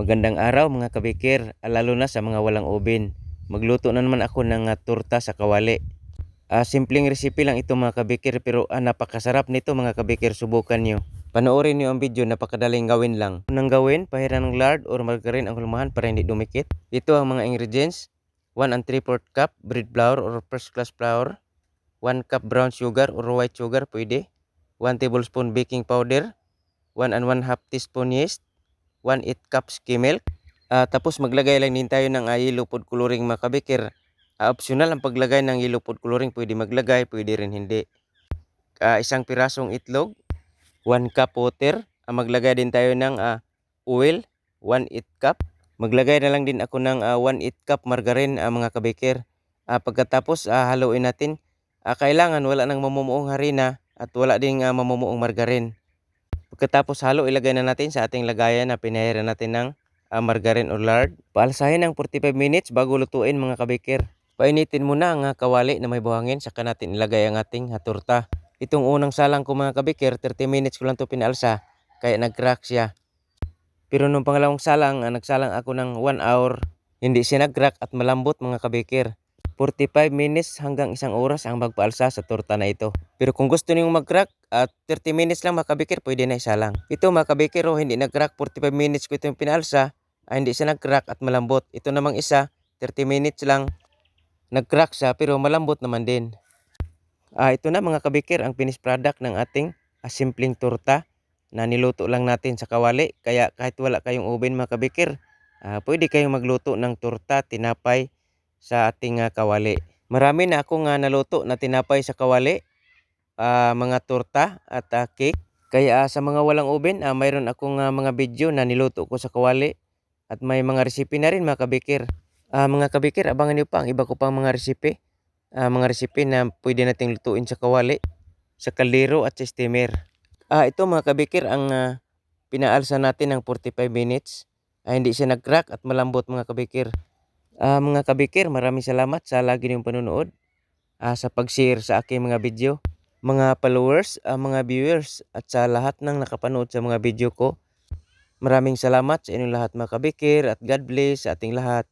Magandang araw mga kabikir, lalo na sa mga walang oven. Magluto na naman ako ng ah, torta sa kawali. Ah, simpleng recipe lang ito mga kabikir pero ah, napakasarap nito mga kabikir, subukan nyo. Panoorin nyo ang video, napakadaling gawin lang. Unang gawin, pahiran ng lard or margarine ang hulmahan para hindi dumikit. Ito ang mga ingredients. 1 and 3 4 cup bread flour or first class flour. 1 cup brown sugar or white sugar pwede. 1 tablespoon baking powder. 1 and 1 half teaspoon yeast. 1 8 cups skim milk. Ah, tapos maglagay lang din tayo ng uh, yellow food coloring mga kabikir. Ah, optional ang paglagay ng yellow food coloring. Pwede maglagay, pwede rin hindi. Ah, isang pirasong itlog. 1 cup water. Ah, maglagay din tayo ng ah, oil. 1 8 cup. Maglagay na lang din ako ng ah, 1 8 cup margarine ah, mga kabikir. Ah, pagkatapos ah, haluin natin. Ah, kailangan wala nang mamumuong harina at wala ding ah, mamumuong margarine. Pagkatapos halo, ilagay na natin sa ating lagayan na pinahiran natin ng ah, margarine or lard. Paalsahin ng 45 minutes bago lutuin mga kabikir. Painitin muna ang ah, kawali na may buhangin saka natin ilagay ang ating ah, torta. Itong unang salang ko mga kabikir, 30 minutes ko lang to pinaalsa kaya nag-crack siya. Pero nung pangalawang salang, ah, nagsalang ako ng 1 hour. Hindi siya nag-crack at malambot mga kabikir. 45 minutes hanggang isang oras ang magpaalsa sa torta na ito. Pero kung gusto niyong mag-crack, at 30 minutes lang mga kabikir, pwede na isa lang. Ito mga kabikir, oh, hindi nag-crack, 45 minutes ko itong pinalsa, ah, hindi siya nag-crack at malambot. Ito namang isa, 30 minutes lang, nag-crack siya pero malambot naman din. Ah, ito na mga kabikir, ang finished product ng ating ah, simpleng torta na niluto lang natin sa kawali. Kaya kahit wala kayong oven mga kabikir, ah, pwede kayong magluto ng torta, tinapay sa ating ah, kawali. Marami na akong ah, naluto na tinapay sa kawali ah, mga torta at ah, cake. Kaya ah, sa mga walang oven, ah, mayroon akong ah, mga video na niluto ko sa kawali at may mga recipe na rin mga kabikir. Ah, mga kabikir, abangan niyo pa ang iba ko pang mga recipe. Ah, mga recipe na pwede nating lutuin sa kawali, sa kaldero at sa steamer. Ah, ito mga kabikir ang ah, pinaalsa natin ng 45 minutes. Ah, hindi siya nag-crack at malambot mga kabikir. Ah, mga kabikir, maraming salamat sa lagi niyong panonood. Ah, sa pag-share sa aking mga video mga followers, ah, mga viewers at sa lahat ng nakapanood sa mga video ko. Maraming salamat sa inyong lahat mga kabikir at God bless sa ating lahat.